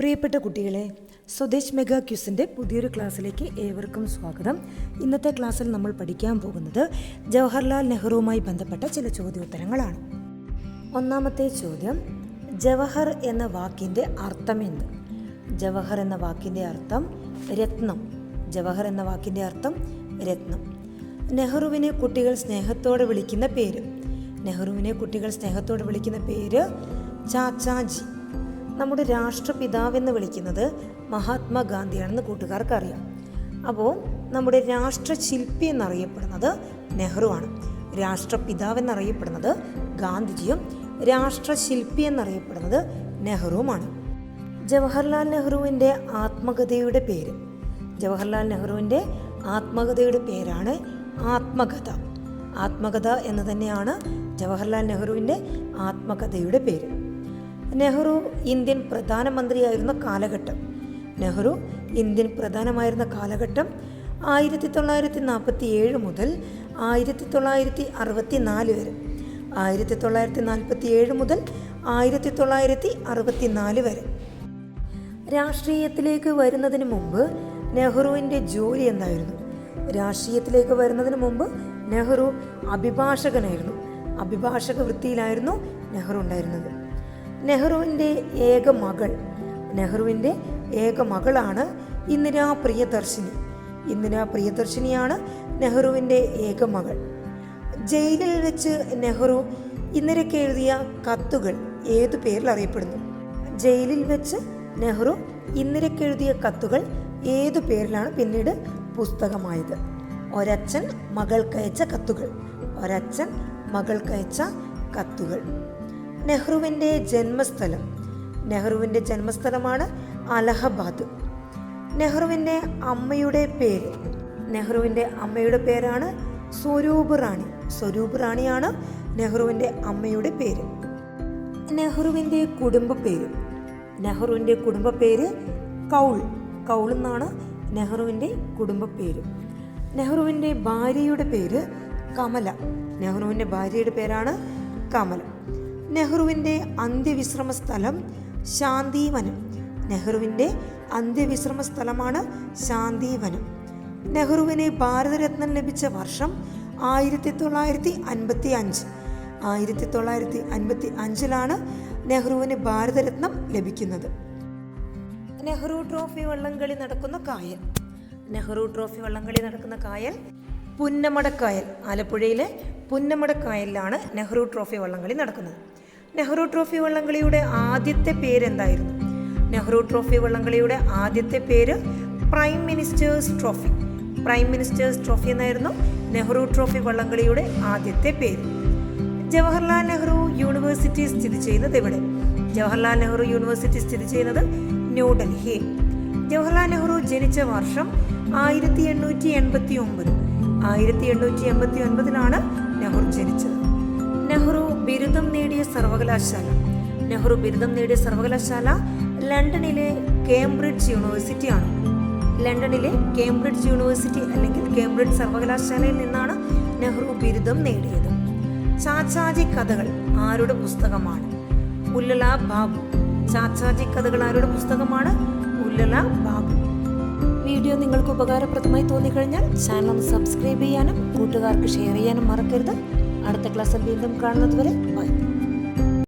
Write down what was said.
പ്രിയപ്പെട്ട കുട്ടികളെ സ്വദേശ് മെഗാ ക്യൂസിന്റെ പുതിയൊരു ക്ലാസ്സിലേക്ക് ഏവർക്കും സ്വാഗതം. ഇന്നത്തെ ക്ലാസ്സിൽ നമ്മൾ പഠിക്കാൻ പോകുന്നത് ജവഹർലാൽ നെഹ്റുവുമായി ബന്ധപ്പെട്ട ചില ചോദ്യോത്തരങ്ങളാണ്. ഒന്നാമത്തെ ചോദ്യം ജവഹർ എന്ന വാക്കിന്റെ അർത്ഥം എന്ത്? ജവഹർ എന്ന വാക്കിന്റെ അർത്ഥം രത്നം. ജവഹർ എന്ന വാക്കിന്റെ അർത്ഥം രത്നം. നെഹ്റുവിനെ കുട്ടികൾ സ്നേഹത്തോടെ വിളിക്കുന്ന പേര്. നെഹ്റുവിനെ കുട്ടികൾ സ്നേഹത്തോടെ വിളിക്കുന്ന പേര് ചാച്ചാജി. നമ്മുടെ രാഷ്ട്രപിതാവെന്ന് വിളിക്കുന്നത് മഹാത്മാഗാന്ധിയാണെന്ന് കൂട്ടുകാർക്കറിയാം. അപ്പോൾ നമ്മുടെ രാഷ്ട്രശില്പി എന്നറിയപ്പെടുന്നത് നെഹ്റുവാണ്. രാഷ്ട്രപിതാവ് എന്നറിയപ്പെടുന്നത് ഗാന്ധിജിയും രാഷ്ട്രശില്പി എന്നറിയപ്പെടുന്നത് നെഹ്റുവുമാണ്. ജവഹർലാൽ നെഹ്റുവിന്റെ ആത്മകഥയുടെ പേര്. ജവഹർലാൽ നെഹ്റുവിന്റെ ആത്മകഥയുടെ പേരാണ് ആത്മകഥ. ആത്മകഥ എന്ന് തന്നെയാണ് ജവഹർലാൽ നെഹ്റുവിന്റെ ആത്മകഥയുടെ പേര്. നെഹ്റു ഇന്ത്യൻ പ്രധാനമന്ത്രിയായിരുന്ന കാലഘട്ടം. നെഹ്റു ഇന്ത്യൻ പ്രധാനമായിരുന്ന കാലഘട്ടം ആയിരത്തി തൊള്ളായിരത്തി നാൽപ്പത്തി ഏഴ് മുതൽ ആയിരത്തി തൊള്ളായിരത്തി അറുപത്തി നാല് വരെ. ആയിരത്തി തൊള്ളായിരത്തി നാൽപ്പത്തി ഏഴ് മുതൽ ആയിരത്തി തൊള്ളായിരത്തി അറുപത്തി നാല് വരെ. രാഷ്ട്രീയത്തിലേക്ക് വരുന്നതിന് മുമ്പ് നെഹ്റുവിന്റെ ജോലി എന്തായിരുന്നു? രാഷ്ട്രീയത്തിലേക്ക് വരുന്നതിന് മുമ്പ് നെഹ്റു അഭിഭാഷകനായിരുന്നു. അഭിഭാഷക വൃത്തിയിലായിരുന്നു നെഹ്റു ഉണ്ടായിരുന്നത്. നെഹ്റുവിന്റെ ഏക മകൾ. നെഹ്റുവിന്റെ ഏക മകളാണ് ഇന്ദിരാ പ്രിയദർശിനി. ഇന്ദിരാ പ്രിയദർശിനിയാണ് നെഹ്റുവിന്റെ ഏക മകൾ. ജയിലിൽ വെച്ച് നെഹ്റു ഇന്ദിരയ്ക്ക് എഴുതിയ കത്തുകൾ ഏതു പേരിൽ അറിയപ്പെടുന്നു? ജയിലിൽ വെച്ച് നെഹ്റു ഇന്ദിരയ്ക്ക് എഴുതിയ കത്തുകൾ ഏതു പേരിലാണ് പിന്നീട് പുസ്തകമായത്? ഒരച്ഛൻ മകൾക്കയച്ച കത്തുകൾ. ഒരച്ഛൻ മകൾക്കയച്ച കത്തുകൾ. നെഹ്റുവിന്റെ ജന്മസ്ഥലം. നെഹ്റുവിന്റെ ജന്മസ്ഥലമാണ് അലഹബാദ്. നെഹ്റുവിന്റെ അമ്മയുടെ പേര്. നെഹ്റുവിന്റെ അമ്മയുടെ പേരാണ് സ്വരൂപ് റാണി. സ്വരൂപ് റാണിയാണ് നെഹ്റുവിന്റെ അമ്മയുടെ പേര്. നെഹ്റുവിന്റെ കുടുംബ പേര്. നെഹ്റുവിന്റെ കുടുംബ പേര് കൗൾ. കൗൾ എന്നാണ് നെഹ്റുവിന്റെ കുടുംബ പേര്. നെഹ്റുവിന്റെ ഭാര്യയുടെ പേര് കമല. നെഹ്റുവിന്റെ ഭാര്യയുടെ പേരാണ് കമല. നെഹ്റുവിന്റെ അന്ത്യവിശ്രമ സ്ഥലം ശാന്തിവനം. നെഹ്റുവിന്റെ അന്ത്യവിശ്രമ സ്ഥലമാണ് ശാന്തിവനം. നെഹ്റുവിന് ഭാരതരത്നം ലഭിച്ച വർഷം ആയിരത്തി തൊള്ളായിരത്തി അൻപത്തി അഞ്ച് ആയിരത്തി തൊള്ളായിരത്തി അൻപത്തി അഞ്ചിലാണ് നെഹ്റുവിന് ഭാരതരത്നം ലഭിക്കുന്നത്. നെഹ്റു ട്രോഫി വള്ളംകളി നടക്കുന്ന കായൽ. നെഹ്റു ട്രോഫി വള്ളംകളി നടക്കുന്ന കായൽ പുന്നമടക്കായൽ. ആലപ്പുഴയിലെ പുന്നമടക്കായലിലാണ് നെഹ്റു ട്രോഫി വള്ളംകളി നടക്കുന്നത്. നെഹ്റു ട്രോഫി വള്ളംകളിയുടെ ആദ്യത്തെ പേരെന്തായിരുന്നു? നെഹ്റു ട്രോഫി വള്ളംകളിയുടെ ആദ്യത്തെ പേര് prime minister's trophy. Prime minister's trophy എന്നായിരുന്നു നെഹ്റു ട്രോഫി വള്ളംകളിയുടെ ആദ്യത്തെ പേര്. ജവഹർലാൽ നെഹ്റു യൂണിവേഴ്സിറ്റി സ്ഥിതി ചെയ്യുന്നത് എവിടെ? ജവഹർലാൽ നെഹ്റു യൂണിവേഴ്സിറ്റി സ്ഥിതി ചെയ്യുന്നത് ന്യൂഡൽഹി ജവഹർലാൽ നെഹ്റു ജനിച്ച വർഷം ആയിരത്തി എണ്ണൂറ്റി എൺപത്തി ഒമ്പത് ആയിരത്തി എണ്ണൂറ്റി എൺപത്തി ഒൻപതിലാണ് നെഹ്റു ജനിച്ചത്. നെഹ്റു ബിരുദം നേടിയ സർവകലാശാല. നെഹ്റു ബിരുദം നേടിയ സർവകലാശാല ലണ്ടനിലെ കേംബ്രിഡ്ജ് യൂണിവേഴ്സിറ്റിയാണ്. ലണ്ടനിലെ കേംബ്രിഡ്ജ് യൂണിവേഴ്സിറ്റി അല്ലെങ്കിൽ കേംബ്രിഡ്ജ് സർവകലാശാലയിൽ നിന്നാണ് നെഹ്റു ബിരുദം നേടിയത്. ചാച്ചാജി കഥകൾ ആരുടെ പുസ്തകമാണ്? ഉല്ലല ബാബു. ചാച്ചാജി കഥകൾ ആരുടെ പുസ്തകമാണ്? ഉല്ലല ബാബു. വീഡിയോ നിങ്ങൾക്ക് ഉപകാരപ്രദമായി തോന്നിക്കഴിഞ്ഞാൽ ചാനൽ ഒന്ന് സബ്സ്ക്രൈബ് ചെയ്യാനും കൂട്ടുകാർക്ക് ഷെയർ ചെയ്യാനും മറക്കരുത്. അടുത്ത ക്ലാസ്സിൽ വീണ്ടും കാണുന്നത് വരെ ബൈ.